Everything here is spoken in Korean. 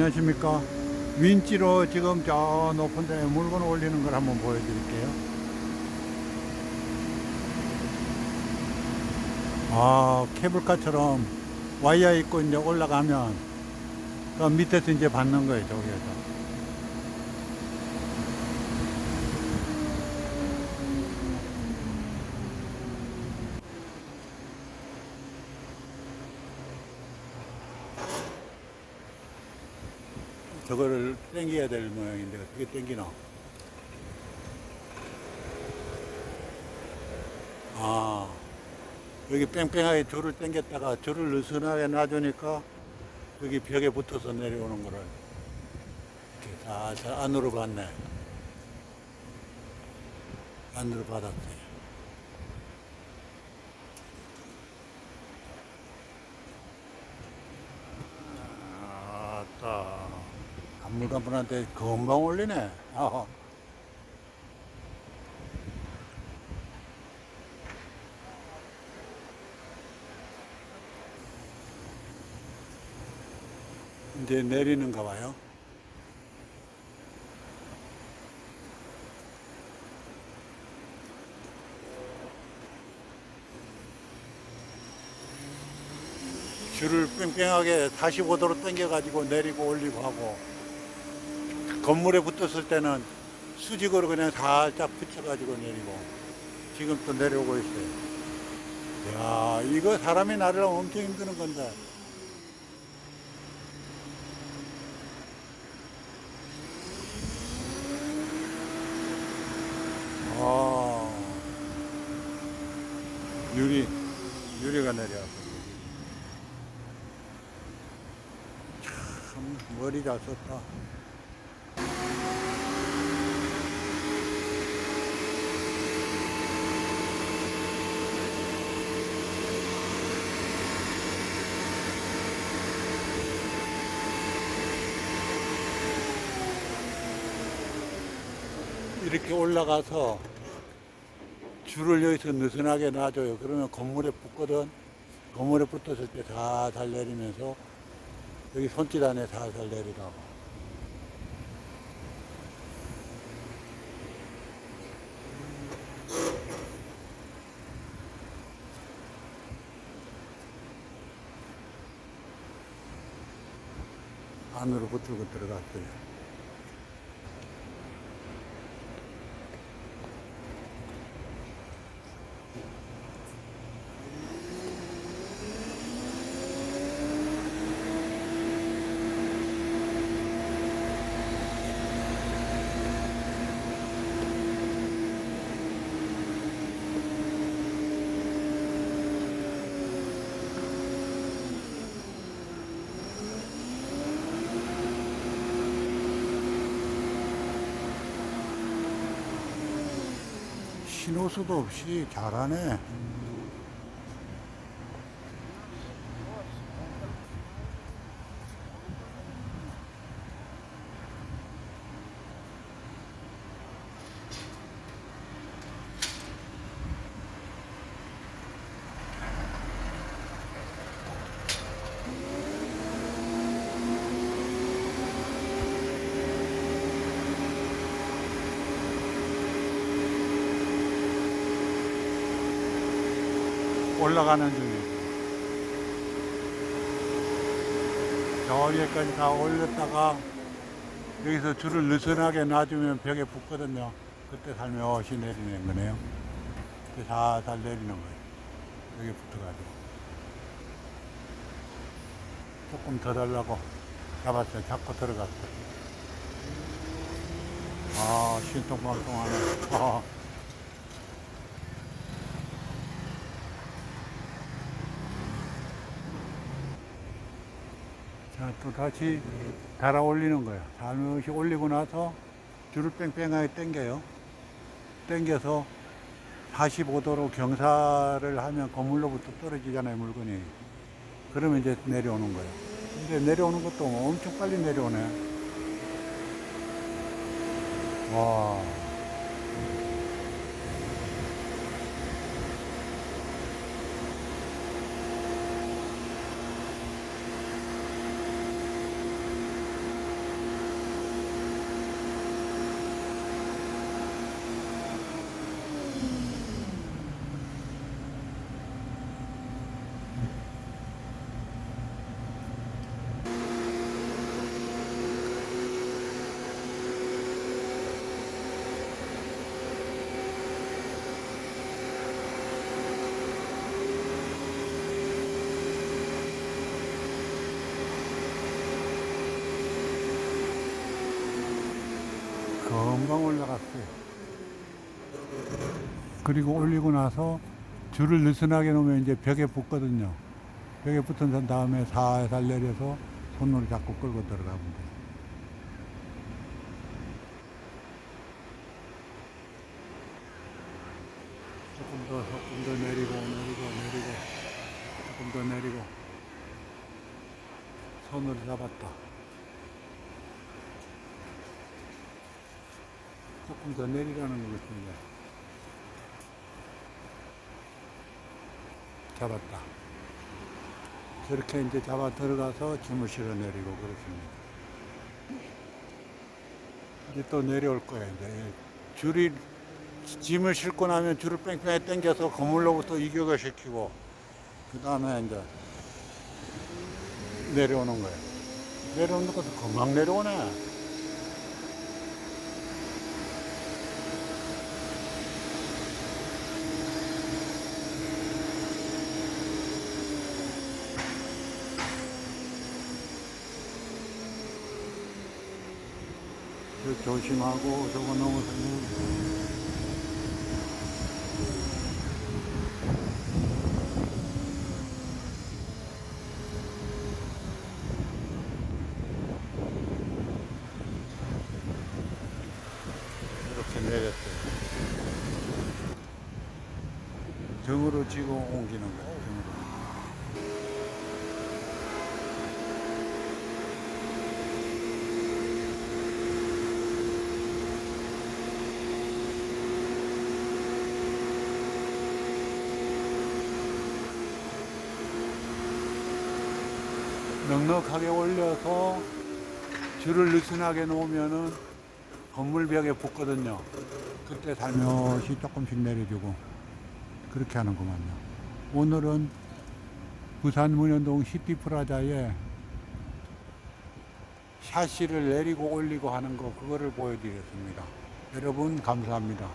안녕하십니까? 윈치로 지금 저 높은 데 물건 올리는 걸 한번 보여드릴게요. 아 케이블카처럼 와이어 있고 이제 올라가면 그 밑에서 이제 받는 거예요 저기에서 저거를 당겨야 될 모양인데 어떻게 당기나? 아 여기 뺑뺑하게 줄을 당겼다가 줄을 느슨하게 놔주니까 여기 벽에 붙어서 내려오는 거를 이렇게 살살 안으로 받네. 안으로 받았어요. 아따 간물간물한테 금방 올리네. 아하. 이제 내리는가 봐요. 줄을 뺑뺑하게 45도로 당겨가지고 내리고 올리고 하고 건물에 붙었을 때는 수직으로 그냥 살짝 붙여가지고 내리고 지금 또 내려오고 있어요. 야 이거 사람이 나르려면 엄청 힘드는 건데. 아 유리 유리가 내려왔어. 참 머리 잘 썼다. 이렇게 올라가서 줄을 여기서 느슨하게 놔줘요. 그러면 건물에 붙거든. 건물에 붙었을 때 살살 내리면서 여기 손짓 안에 살살 내리라고. 안으로 붙들고 들어갔어요. 신호수도 없이 잘하네. 올라가는 중이에요. 저 위에까지 다 올렸다가 여기서 줄을 느슨하게 놔주면 벽에 붙거든요. 그때 살며시 내리는 거네요. 그때 살살 내리는 거예요. 여기 붙어가지고. 조금 더 달라고 잡았어요. 잡고 들어갔어요. 아, 신통방통하네. 또 다시 달아 올리는 거예요. 살며시 올리고 나서 줄을 뺑뺑하게 당겨요. 당겨서 45도로 경사를 하면 건물로부터 떨어지잖아요, 물건이. 그러면 이제 내려오는 거예요. 근데 내려오는 것도 엄청 빨리 내려오네. 와. 금방 올라갔어요. 그리고 올리고 나서 줄을 느슨하게 놓으면 이제 벽에 붙거든요. 벽에 붙은 다음에 살살 내려서 손으로 잡고 끌고 들어가면 돼요. 조금 더, 조금 더 내리고, 내리고, 내리고, 조금 더 내리고, 손으로 잡았다. 조금 더 내리라는 거겠습니다. 잡았다. 저렇게 이제 잡아 들어가서 실어 내리고 그렇습니다. 이제 또 내려올 거예요. 이제 줄이 짐을 싣고 나면 줄을 뺑뺑이 당겨서 거물로부터 이격을 시키고 그 다음에 이제 내려오는 거예요. 내려오는 것도 금방 내려오네. 저 조심하고 저거 넘어서면 이렇게 내렸어요. 등으로 지고 옮기는 거예요. 등으로. 넉넉하게 올려서 줄을 느슨하게 놓으면은 건물 벽에 붙거든요. 그때 살며시 조금씩 내려주고 그렇게 하는구만요. 오늘은 부산 문현동 시티 프라자에 샤시를 내리고 올리고 하는 거 그거를 보여드렸습니다. 여러분 감사합니다.